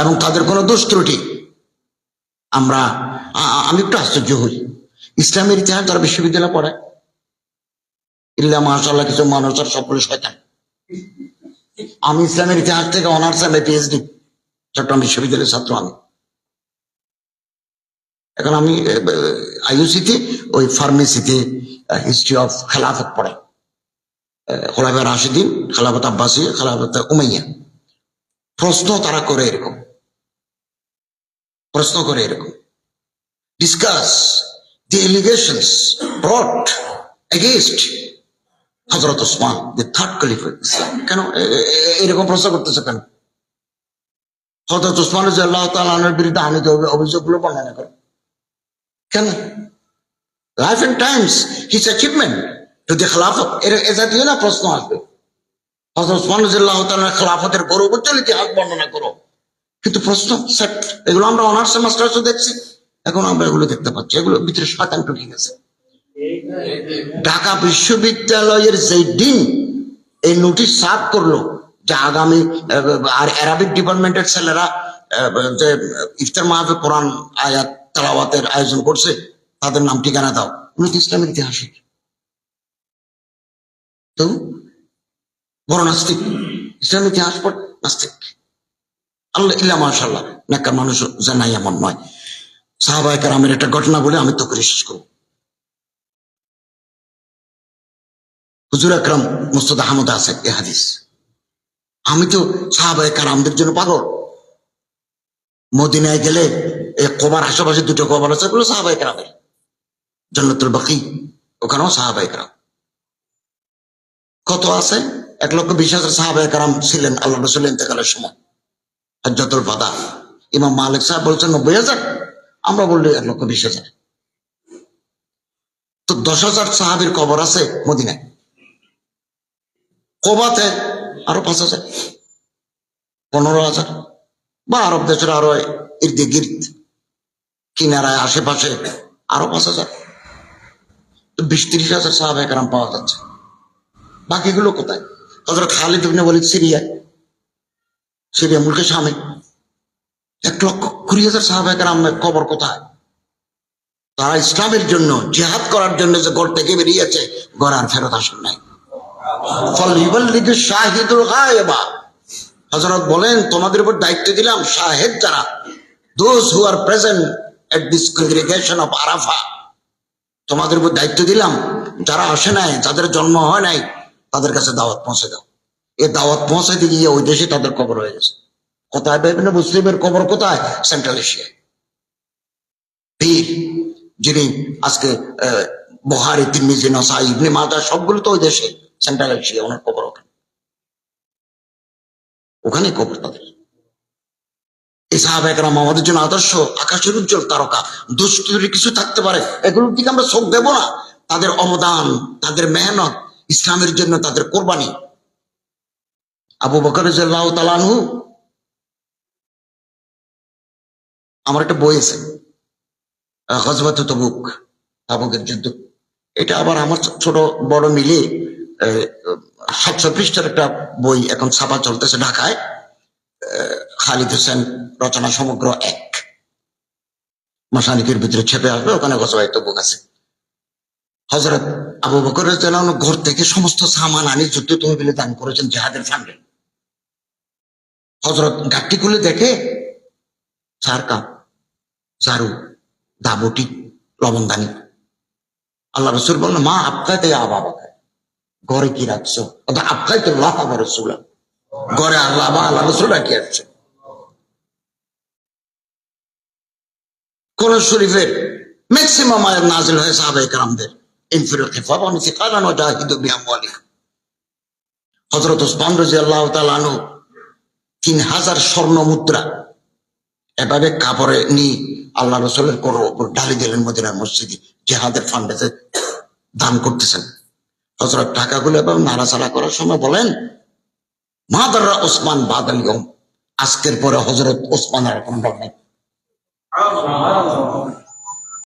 এবং তাদের কোনো দোষ ত্রুটি। আমরা আমি একটু আশ্চর্য হই। ইসলামের ইতিহাস যারা বিশ্ববিদ্যালয়ে পড়ে, ইল্লা মাশাল্লাহ কিছু মানুষ আর সকলে শয়তান আমি ইসলামের ইতিহাস থেকে অনার্স এম পিএইচডি, চট্টগ্রাম বিশ্ববিদ্যালয়ের ছাত্র আমি। এখন আমি আইউসিতে ওই ফার্মেসিতে হিস্ট্রি অফ খেলাফত পড়ে। খোলাফা রাশিদিন, খেলাফত আব্বাসী, খেলাফত উমাইয়া। প্রশ্ন তারা করে এরকম। প্রশ্ন করে এরকম। Discuss the allegations brought against Hazrat Osman the third খলিফা কেন? এরকম প্রশ্ন করতেছে কেন? হজরত ওসমান আল্লাহ তালের বিরুদ্ধে আনিত অভিযোগগুলো বর্ণনা করে। কেন? Life and times his achievement to the খেলাফত এর, এ জাতীয় না প্রশ্ন আসবে? হজরত ওসমান রাজি আল্লাহ তালের খেলাফতের গৌরব ইতিহাস বর্ণনা করো। কিন্তু প্রশ্ন সেট এগুলো আমরা অনার্স মাস্টার্সও দেখছি। এখন আমরা এগুলো দেখতে পাচ্ছি। এগুলো ভিতরে শয়তান ঢুকে গেছে। ঢাকা বিশ্ববিদ্যালয়ের যে দিন এই নোটিশ সার্ভ করল যে আগামী আর অ্যারাবিক ডিপার্টমেন্টের ছেলেরা যে ইফতার মাহফিল, কোরআন আয়াত, তালাওয়াতের আয়োজন করছে, তাদের নাম ঠিকানা দাও। উনি ইসলামের ইতিহাসিক তো, বড় নাস্তিক। ইসলামের ইতিহাস পড় নাস্তিক। আল্লাহ ইল্লা মাশাল্লাহ নাকার মানুষ জানাই এমন নয়। সাহাবাহিকের আমের একটা ঘটনা বলে আমি তো করে শেষ করব। হুজুর আকরাম মুস্তদ আহমদ আছে, এ হাদিস। আমি তো সাহাবাহিক আমাদের জন্য পাগল। মদিনায় গেলে এ কবার আশেপাশে দুটো কবার আছে ওগুলো সাহাবাহিক রামের জন্নতুল বাকি, ওখানেও সাহাবাহিক রাম কত আছে? এক লক্ষ বিশ হাজার সাহাবাহিক রাম ছিলেন আল্লাহ রসুল ইন্তেকালের সময়। হজরতুল বাদা ইমাম মালিক সাহেব বলছেন, নব্বই হাজার? আমরা বললি, এক লক্ষ বিশ হাজার। তো দশ হাজার সাহাবির কবর আছে মদিনায়। কোবাতে আরও পাঁচ হাজার, পনেরো হাজার। বা আরব দেশের আরও ইর্দ গির্দ কিনারায় আশেপাশে আরও পাঁচ হাজার। বিশ তিরিশ হাজার সাহাবে পাওয়া যাচ্ছে। বাকিগুলো কোথায়? হজরত খালিদ ইবনে বলিদ সিরিয়ায়। সিরিয়া মুলকে স্বামী। এক লক্ষ কুড়ি হাজার সাহাবে কারাম কবর কোথায়? তারা ইসলামের জন্য, জেহাদ করার জন্য যে গড় থেকে বেরিয়েছে গড় আর ফেরত আসেন নাই। হযরত বলেন, তোমাদের উপর দায়িত্ব দিলাম শাহেদ যারা those who are present at this congregation of Arafah তোমাদের উপর দায়িত্ব দিলাম, যারা আসে নাই, যাদের জন্ম হয় নাই, তাদের কাছে দাওয়াত পৌঁছে দাও। এ দাওয়াত পৌঁছাতে গিয়ে ওই দেশে তাদের কবর হয়ে গেছে। কোথায় বিভিন্ন মুসলিমের কবর কোথায়? সেন্ট্রাল এশিয়ায় পীর, যিনি আজকে বহারি তিরমিজি, নসাই, ইবনে মাজা সবগুলো তো ওই দেশে সেন্ট্রাল এশিয়া ওনার কবর ওখানে। ওখানে কবর তাদের। এই সাহাবাহাম আমাদের জন্য আদর্শ, আকাশের উজ্জ্বল তারকা দুষ্টুরি কিছু থাকতে পারে এগুলোর দিকে আমরা চোখ দেব না। তাদের অবদান, তাদের মেহনত, ইসলামের জন্য তাদের কোরবানি আবু বকর তাআলা আমার একটা বই আছে হজরত তবুক, তাবুকের যুদ্ধ। এটা আবার আমার ছোট বড় মিলে সাতশো পৃষ্ঠার একটা বই এখন ছাপা চলতেছে ঢাকায় খালিদ হোসেন রচনা সমগ্র এক। মাসানিকের ভিতরে ছেপে আসবে, ওখানে গজবাই তবুক আছে। হজরত আবু বকর ঘর থেকে সমস্ত সামান আনি যুদ্ধ তুমি বলে দান করেছেন জেহাদের ফান্ডে। হজরত গাঠটি খুলে দেখে চার কাপ, ঝাড়ু দাবটি লবণদানি। আল্লাহ রসুল বলল মা আপকাইতে আবা বাকায় ঘরে কি রাখছো? অর্থাৎ আপকাইতে আল্লাহ আবার রসুল। ঘরে আল্লাহ বা আল্লাহ রসুল রাখি আসছে কোন শরীফের ম্যাক্সিমাম আয়াত নাজিল হয়ে সাহাবে কারামদের। ইনফিরুল খিফাব আমি ও জাহিদু বিআমওয়ালিক হযরত ওসমান রাদিয়াল্লাহু তাআলা আনহু তিন হাজার স্বর্ণ মুদ্রা। এভাবে কাপড়ে নিয়ে আল্লাহ রসুলের করো ঢালি দিলেন মদিনার মসজিদে, জেহাদের ফান্ডেতে দান করতেছেন। হজরত টাকাগুলো এভাবে নাড়াচাড়া করার সময় বলেন, মাদাররা ওসমান বাদালিয়ম আজকের পরে হজরত ওসমান আর কোনো নেই।